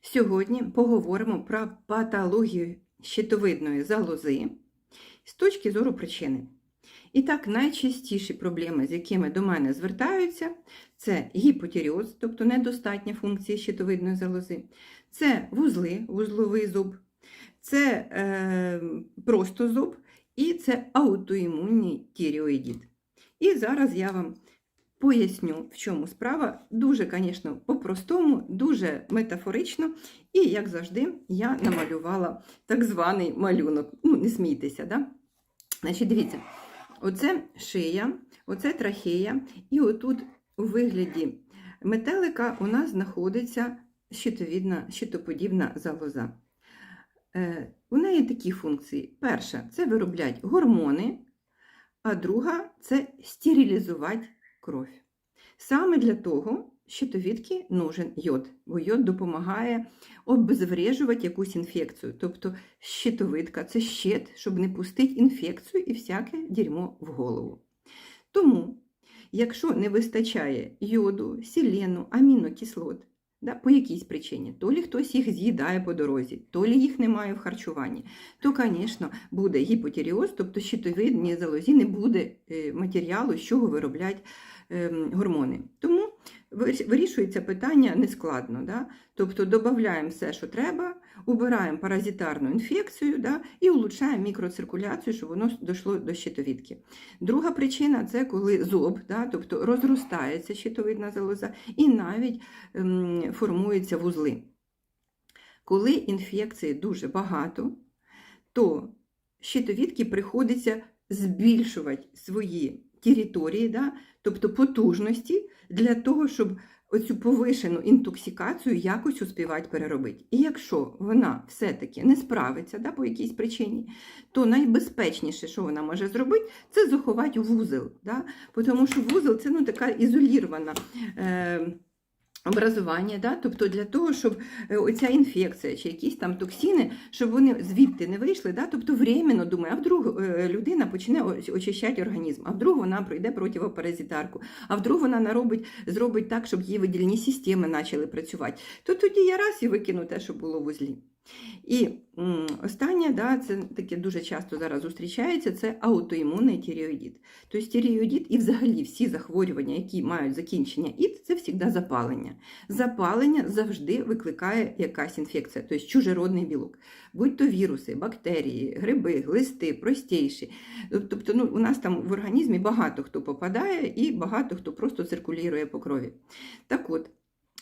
Сьогодні поговоримо про патологію щитовидної залози з точки зору причини. І так, найчастіші проблеми, з якими до мене звертаються, це гіпотіріоз, тобто недостатня функція щитовидної залози, це вузли, вузловий зуб, це е, просто зуб і це аутоімунний тіріоїдіт. І зараз я вам поясню, в чому справа. Дуже, звісно, по-простому, дуже метафорично. І, як завжди, я намалювала так званий малюнок. Ну, не смійтеся, да? Значить, дивіться, оце шия, оце трахея, і отут у вигляді метелика у нас знаходиться щитовідна, щитоподібна залоза. Е, у неї такі функції. Перша це вироблять гормони, а друга це стерилізувати кров. Саме для того щитовідки нужен йод, бо йод допомагає обезврежувати якусь інфекцію. Тобто щитовидка це щит, щоб не пустити інфекцію і всяке дерьмо в голову. Тому, якщо не вистачає йоду, сілену, амінокислот, да, по якійсь причині, то лі хтось їх з'їдає по дорозі, то лі їх немає в харчуванні, то, звісно, буде гіпотіріоз, тобто щитовидній залозі не буде е, матеріалу, з чого вироблять ем, гормони. Тому вирішується питання нескладно. Да? Тобто додаємо все, що треба, убираємо паразитарну інфекцію да? і улучшаємо мікроциркуляцію, щоб воно дійшло до щитовідки. Друга причина це коли зоб, да? тобто розростається щитовидна залоза і навіть ем, формуються вузли. Коли інфекції дуже багато, то щитовідки приходиться збільшувати свої території, да? тобто потужності, для того, щоб оцю повишену інтоксикацію якось успівати переробити. І якщо вона все-таки не справиться да, по якійсь причині, то найбезпечніше, що вона може зробити, це заховати вузел. Да? Тому що вузел це ну, така ізолірована. Е- Образування, да? тобто для того, щоб е, оця інфекція чи якісь там токсини, щоб вони звідти не вийшли, да? тобто временно думає, а вдруг е, людина почне очищати організм, а вдруг вона пройде противопаразитарку, а вдруг вона наробить, зробить так, щоб її видільні системи почали працювати, то тоді я раз і викину те, що було в узлі. І останнє, да, це таке дуже часто зараз зустрічається, це аутоімунний тіріоїдит. Тобто тіріоїдит і взагалі всі захворювання, які мають закінчення ід, це завжди запалення. Запалення завжди викликає якась інфекція, тобто чужеродний білок. Будь то віруси, бактерії, гриби, глисти, простіші. Тобто ну, у нас там в організмі багато хто попадає і багато хто просто циркулює по крові. Так от,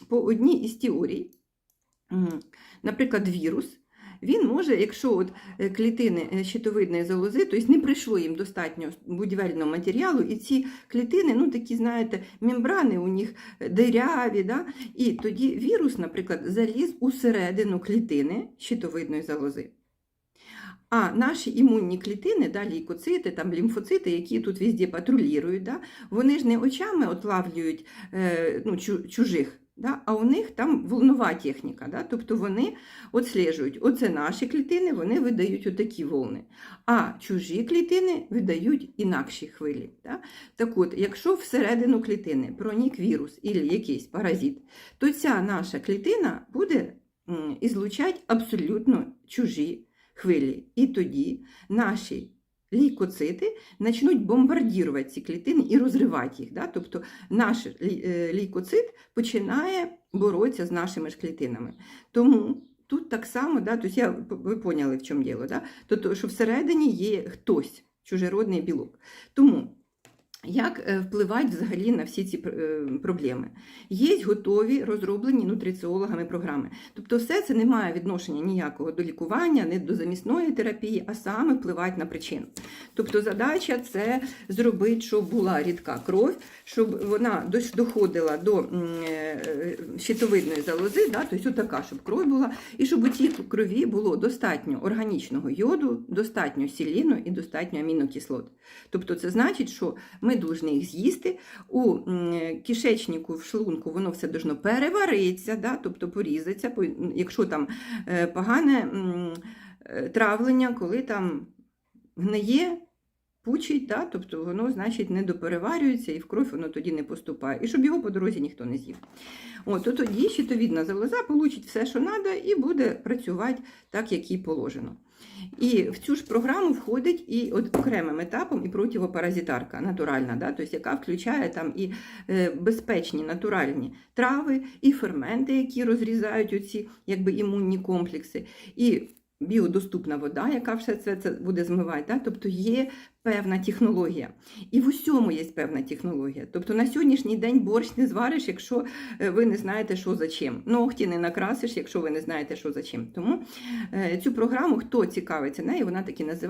по одній із теорій, Наприклад, вірус, він може, якщо от е, клітини е, щитовидної залози, тобто не прийшло їм достатньо будівельного матеріалу, і ці клітини, ну такі, знаєте, мембрани у них диряві, да? і тоді вірус, наприклад, заліз у середину клітини щитовидної залози. А наші імунні клітини, да, лейкоцити, там, лімфоцити, які тут везде патрулюють, да, вони ж не очами отлавлюють е, ну, чужих Да? А у них там волнова техніка. Да? Тобто вони отслежують, оце наші клітини, вони видають отакі волни. А чужі клітини видають інакші хвилі. Да? Так от, якщо всередину клітини пронік вірус або якийсь паразит, то ця наша клітина буде ізлучати абсолютно чужі хвилі. І тоді наші лейкоцити почнуть бомбардувати ці клітини і розривати їх. Да? Тобто наш е, лейкоцит починає боротися з нашими ж клітинами. Тому тут так само, да, тобто я, ви поняли, в чому діло, да? тобто, що всередині є хтось, чужеродний білок. Тому як е, впливати взагалі на всі ці е, проблеми? Є готові розроблені нутриціологами програми. Тобто, все це не має відношення ніякого до лікування, не до замісної терапії, а саме впливати на причину. Тобто, задача це зробити, щоб була рідка кров, щоб вона доходила до е, щитовидної залози, да, тобто така, щоб кров була, і щоб у цій крові було достатньо органічного йоду, достатньо сіліну і достатньо амінокислот. Тобто, це значить, що ми повинні їх з'їсти. У кишечнику, в шлунку воно все должно переваритися, да, тобто порізатися, якщо там е, погане е, травлення, коли там гниє пучить, да? тобто воно, значить, не допереварюється і в кров воно тоді не поступає. І щоб його по дорозі ніхто не з'їв. От, то тоді щитовідна залоза получить все, що треба, і буде працювати так, як їй положено. І в цю ж програму входить і от окремим етапом і противопаразитарка натуральна, да? тобто, яка включає там і е, безпечні натуральні трави, і ферменти, які розрізають оці якби, імунні комплекси, і біодоступна вода, яка все це, це буде змивати. Да? Тобто є певна технологія. І в усьому є певна технологія. Тобто на сьогоднішній день борщ не звариш, якщо е, ви не знаєте, що за чим. Ногті не накрасиш, якщо ви не знаєте, що за чим. Тому е, цю програму, хто цікавиться нею, вона таки називає.